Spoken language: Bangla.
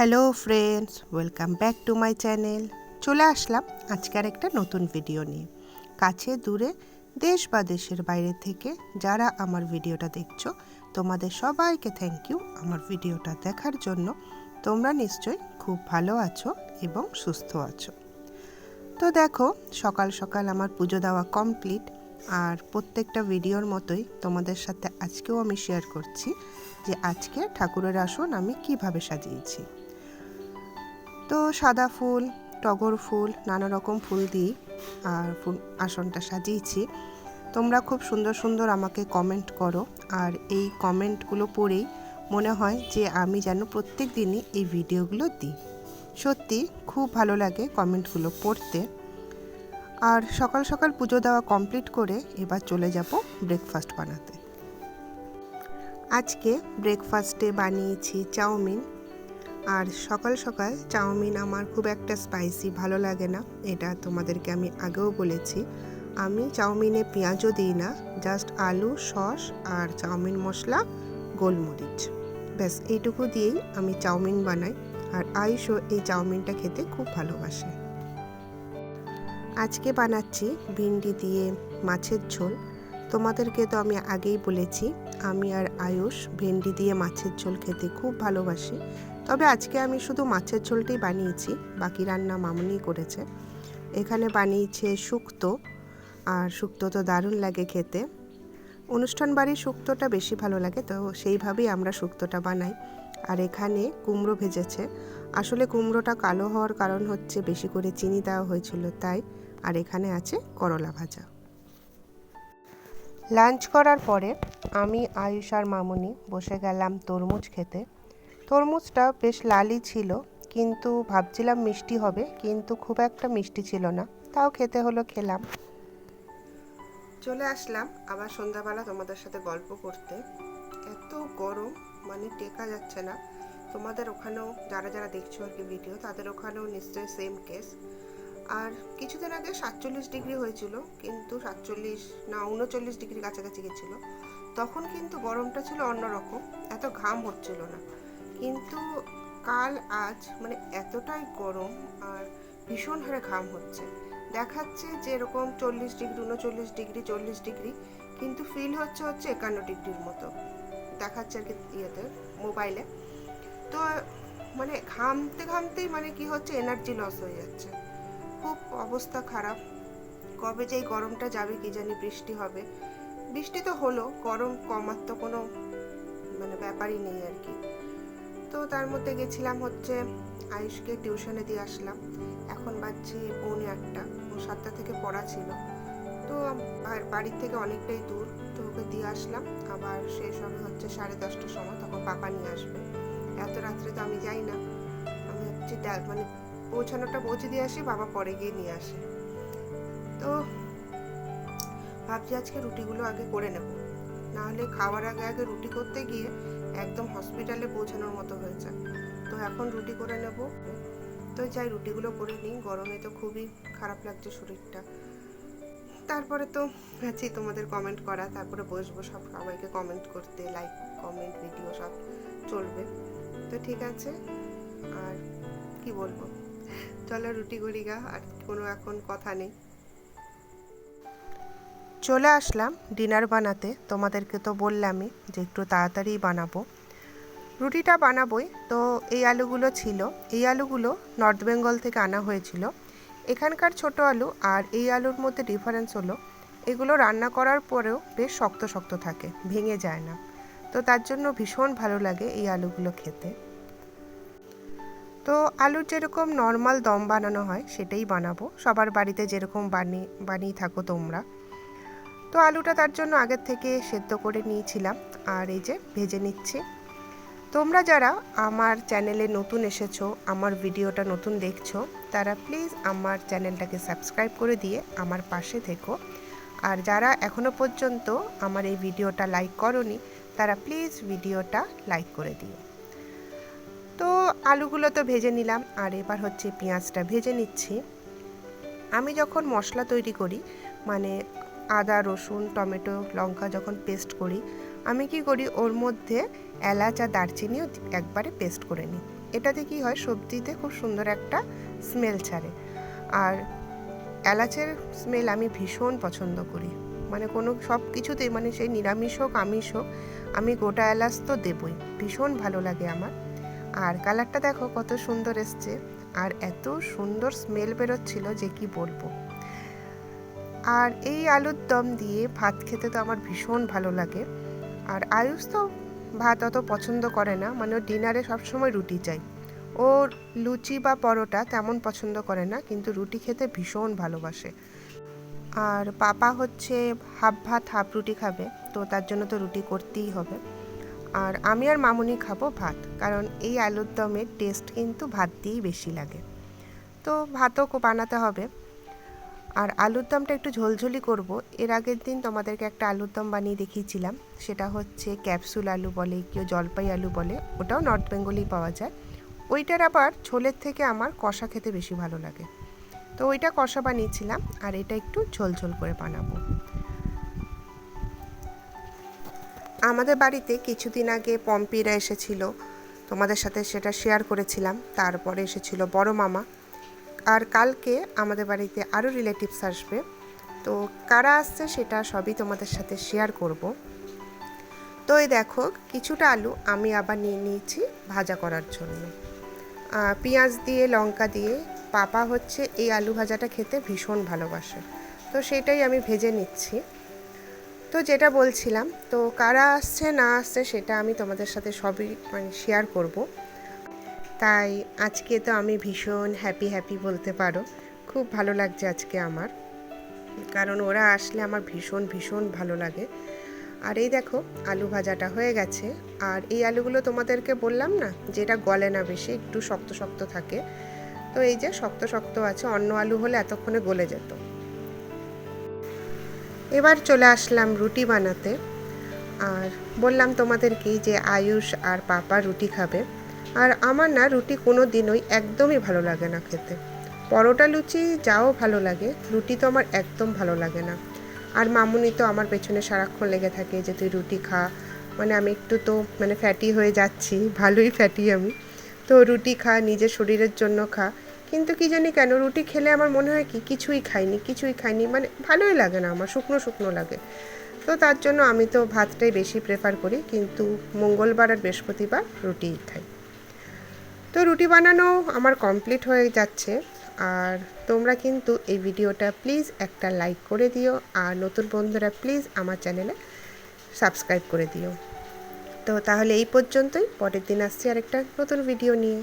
Hello friends, welcome back to my channel. চলে আসলাম আজকের একটা নতুন ভিডিও নিয়ে। কাছে দূরে, দেশ বা দেশের বাইরে থেকে যারা আমার ভিডিওটা দেখছ, তোমাদের সবাইকে থ্যাংক ইউ আমার ভিডিওটা দেখার জন্য। তোমরা নিশ্চয়ই খুব ভালো আছো এবং সুস্থ আছো। তো দেখো, সকাল সকাল আমার পুজো দেওয়া কমপ্লিট আর প্রত্যেকটা ভিডিওর মতোই তোমাদের সাথে আজকেও আমি শেয়ার করছি যে আজকে ঠাকুরের আসন আমি কীভাবে সাজিয়েছি। তো সাদা ফুল, টগর ফুল, নানা রকম ফুল দিই আর ফুল আসনটা সাজিয়েছি। তোমরা খুব সুন্দর সুন্দর আমাকে কমেন্ট করো আর এই কমেন্টগুলো পড়েই মনে হয় যে আমি যেন প্রত্যেক দিনই এই ভিডিওগুলো দিই। সত্যি খুব ভালো লাগে কমেন্টগুলো পড়তে। আর সকাল সকাল পুজো দেওয়া কমপ্লিট করে এবার চলে যাব ব্রেকফাস্ট বানাতে। আজকে ব্রেকফাস্টে বানিয়েছি চাউমিন। আর সকাল সকাল চাউমিন আমার খুব একটা স্পাইসি ভালো লাগে না, এটা তোমাদেরকে আমি আগেও বলেছি। আমি চাউমিনে পেঁয়াজও দিই না জাস্ট আলু, সস আর চাউমিন মশলা, গোলমরিচ। ব্যাস, এইটুকু দিয়েই আমি চাউমিন বানাই, আর আয়ুষও এই চাউমিনটা খেতে খুব ভালোবাসে। আজকে বানাচ্ছি ভিন্ডি দিয়ে মাছের ঝোল। তোমাদেরকে তো আমি আগেই বলেছি, আমি আর আয়ুষ ভেন্ডি দিয়ে মাছের ঝোল খেতে খুব ভালোবাসি। তবে আজকে আমি শুধু মাছের ঝোলটাই বানিয়েছি, বাকি রান্না মামনি করেছে। এখানে বানিয়েছে শুক্তো, আর শুক্তো তো দারুণ লাগে খেতে। অনুষ্ঠান বাড়ির শুক্তোটা বেশি ভালো লাগে, তো সেইভাবেই আমরা শুক্তোটা বানাই। আর এখানে কুমড়ো ভেজেছে। আসলে কুমড়োটা কালো হওয়ার কারণ হচ্ছে বেশি করে চিনি দেওয়া হয়েছিল, তাই। আর এখানে আছে করলা ভাজা। লাঞ্চ করার পরে আমি আয়ুষ আর মামুনি বসে গেলাম তরমুজ খেতে। তরমুজটা বেশ লালই ছিল, কিন্তু ভাবছিলাম মিষ্টি হবে, কিন্তু খুব একটা মিষ্টি ছিল না। তাও খেতে হলো খেলাম। চলে আসলাম আবার সন্ধ্যাবেলা তোমাদের সাথে গল্প করতে। এত গরম মানে টেকা যাচ্ছে না। তোমাদের ওখানেও যারা যারা দেখছ আর কি ভিডিও তাদের ওখানেও নিশ্চয়ই সেম কেস আর কিছুদিন আগে সাতচল্লিশ ডিগ্রি হয়েছিল, কিন্তু সাতচল্লিশ না, উনচল্লিশ ডিগ্রি কাছাকাছি গেছিল। তখন কিন্তু গরমটা ছিল অন্যরকম, এত ঘাম হচ্ছিল না। কিন্তু কাল আজ মানে এতটাই গরম আর ভীষণ হারে ঘাম হচ্ছে। দেখাচ্ছে যে এরকম চল্লিশ ডিগ্রি, উনচল্লিশ ডিগ্রি, চল্লিশ ডিগ্রি, কিন্তু ফিল হচ্ছে হচ্ছে একান্ন ডিগ্রির মতো। দেখাচ্ছে আর কি ইয়েতে মোবাইলে তো মানে ঘামতে ঘামতেই মানে কি হচ্ছে এনার্জি লস হয়ে যাচ্ছে। খুব অবস্থা খারাপ। কবে যে এই গরমটা যাবে কি জানি বৃষ্টি হবে। বৃষ্টি তো হলো, গরম কমার তো কোনো মানে ব্যাপারই নেই আর কি। তো তার মধ্যে গেছিলাম হচ্ছে আয়ুষকে টিউশনে দিয়ে আসলাম। এখন বাজছে পৌনে আটটা। ও সাতটা থেকে পড়া ছিল। তো বাড়ির থেকে অনেকটাই দূর। তো ওকে দিয়ে আসলাম। আবার শেষ সময় হচ্ছে সাড়ে দশটার সময় তখন পাপা নিয়ে আসবে। এত রাত্রে তো আমি যাই না। আমি হচ্ছে মানে পৌঁছানোটা পৌঁছে দিয়ে আসি, বাবা পরে গিয়ে নিয়ে আসে। তো ভাবছি আজকে রুটিগুলো আগে করে নেব। নাহলে খাওয়ার আগে আগে রুটি করতে গিয়ে একদম হসপিটালে পৌঁছানোর মতো হয়েছে। তো এখন রুটি করে নেব। তো যাই, রুটিগুলো করে নিই। গরমে তো খুবই খারাপ লাগছে শরীরটা। তারপরে তো আছি তোমাদের কমেন্ট করা। তারপরে বসবো সব সবাইকে কমেন্ট করতে। লাইক কমেন্ট ভিডিও সব চলবে। তো ঠিক আছে। আর কি বলব? চলো রুটি করি গা। আর কোনো এখন কথা নেই। চলে আসলাম ডিনার বানাতে। তোমাদেরকে তো বললামই যে একটু তাড়াতাড়ি বানাবো। রুটিটা বানাবোই। তো এই আলুগুলো ছিল। এই আলুগুলো নর্থ বেঙ্গল থেকে আনা হয়েছিল। এখানকার ছোট আলু আর এই আলুর মধ্যে ডিফারেন্স হলো। এগুলো রান্না করার পরেও বেশ শক্ত শক্ত থাকে, ভেঙে যায় না। তো তার জন্য ভীষণ ভালো লাগে এই আলুগুলো খেতে। তো আলুর যেরকম নর্মাল দম বানানো হয় সেটাই বানাবো। সবার বাড়িতে যেরকম বানিয়ে বানিয়ে থাকো তোমরা। তো আলুটা তার জন্য আগের থেকে সেদ্ধ করে নিয়েছিলাম। আর এই যে ভেজে নিচ্ছি। তোমরা যারা আমার চ্যানেলে নতুন এসেছ, আমার ভিডিওটা নতুন দেখছ, তারা প্লিজ আমার চ্যানেলটাকে সাবস্ক্রাইব করে দিয়ে আমার পাশে থেকো। আর যারা এখনও পর্যন্ত আমার এই ভিডিওটা লাইক করনি, তারা প্লিজ ভিডিওটা লাইক করে দিও। তো আলুগুলো তো ভেজে নিলাম, আর এবার হচ্ছে পেঁয়াজটা ভেজে নিচ্ছি। আমি যখন মশলা তৈরি করি মানে আদা, রসুন, টমেটো, লঙ্কা যখন পেস্ট করি, আমি কি করি, ওর মধ্যে এলাচ আর দারচিনিও একবারে পেস্ট করে নিই। এটাতে কি হয়, সবজিতে খুব সুন্দর একটা স্মেল ছাড়ে। আর এলাচের স্মেল আমি ভীষণ পছন্দ করি। মানে কোনো সব কিছুতেই মানে সেই নিরামিষ হোক, আমিষ হোক, আমি গোটা এলাচ তো দেবই। ভীষণ ভালো লাগে আমার। আর কালারটা দেখো কত সুন্দর এসছে। আর এত সুন্দর স্মেল বেরোচ্ছিল যে কি বলব। আর এই আলুর দম দিয়ে ভাত খেতে তো আমার ভীষণ ভালো লাগে। আর আয়ুষ তো ভাত অত পছন্দ করে না মানে ও ডিনারে সবসময় রুটি চাই। ও লুচি বা পরোটা তেমন পছন্দ করে না, কিন্তু রুটি খেতে ভীষণ ভালোবাসে। আর পাপা হচ্ছে হাফ ভাত, হাফ রুটি খাবে, তো তার জন্য তো রুটি করতেই হবে। আর আমি আর মামুনি খাব ভাত, কারণ এই আলুর দমের টেস্ট কিন্তু ভাত দিয়েই বেশি লাগে। তো ভাতও বানাতে হবে। আর আলুর দমটা একটু ঝোলঝোলি করব। এর আগের দিন তোমাদেরকে একটা আলুর দম বানিয়ে দেখিয়েছিলাম। সেটা হচ্ছে ক্যাপসুল আলু বলে, কেউ জলপাই আলু বলে, ওটাও নর্থ বেঙ্গলেই পাওয়া যায়। ওইটার আবার ঝোলের থেকে আমার কষা খেতে বেশি ভালো লাগে। তো ওইটা কষা বানিয়েছিলাম আর এটা একটু ঝোল ঝোল করে বানাবো। আমাদের বাড়িতে কিছুদিন আগে পম্পিরা এসেছিল। তোমাদের সাথে সেটা শেয়ার করেছিলাম। তারপরে এসেছিল বড় মামা। আর কালকে আমাদের বাড়িতে আরও রিলেটিভস আসবে। তো কারা আসছে সেটা সবই তোমাদের সাথে শেয়ার করব। তো এই দেখো, কিছুটা আলু আমি আবার নিয়ে নিয়েছি ভাজা করার জন্য। পেঁয়াজ দিয়ে, লঙ্কা দিয়ে, পাপা হচ্ছে এই আলু ভাজাটা খেতে ভীষণ ভালোবাসে। তো সেটাই আমি ভেজে নিচ্ছি। তো যেটা বলছিলাম, তো কারা আসছে না আসছে সেটা আমি তোমাদের সাথে সবই মানে শেয়ার করব। তাই আজকে তো আমি ভীষণ হ্যাপি হ্যাপি বলতে পারো। খুব ভালো লাগছে আজকে আমার। কারণ ওরা আসলে আমার ভীষণ ভীষণ ভালো লাগে। আর এই দেখো, আলু ভাজাটা হয়ে গেছে। আর এই আলুগুলো তোমাদেরকে বললাম না, যেটা গলে না বেশি, একটু শক্ত শক্ত থাকে। তো এই যে শক্ত শক্ত আছে, অন্য আলু হলে এতক্ষণে গলে যেত। এবার চলে আসলাম রুটি বানাতে। আর বললাম তোমাদেরকেই যে আয়ুষ আর পাপা রুটি খাবে। আর আমার না রুটি কোনো দিনই একদমই ভালো লাগে না খেতে। পরোটা, লুচি যাও ভালো লাগে, রুটি তো আমার একদম ভালো লাগে না। আর মামুনি তো আমার পেছনে সারাক্ষণ লেগে থাকে যে তুই রুটি খা। মানে আমি একটু তো মানে ফ্যাটি হয়ে যাচ্ছি, ভালোই ফ্যাটি আমি। তো রুটি খা, নিজের শরীরের জন্য খা। কিন্তু কি জানি কেন রুটি খেলে আমার মনে হয় কি, কিছুই খাইনি কিছুই খাইনি। মানে ভালোই লাগে না, আমার শুকনো শুকনো লাগে। তো তার জন্য আমি তো ভাতটাই বেশি প্রেফার করি, কিন্তু মঙ্গলবার আর বৃহস্পতিবার রুটিই খাই। তো রুটি বানানো আমার কমপ্লিট হয়ে যাচ্ছে। আর তোমরা কিন্তু এই ভিডিওটা প্লিজ একটা লাইক করে দিও। আর নতুন বন্ধুরা প্লিজ আমার চ্যানেলে সাবস্ক্রাইব করে দিও। তো তাহলে এই পর্যন্তই। পরের দিন আসছি আরেকটা নতুন ভিডিও নিয়ে।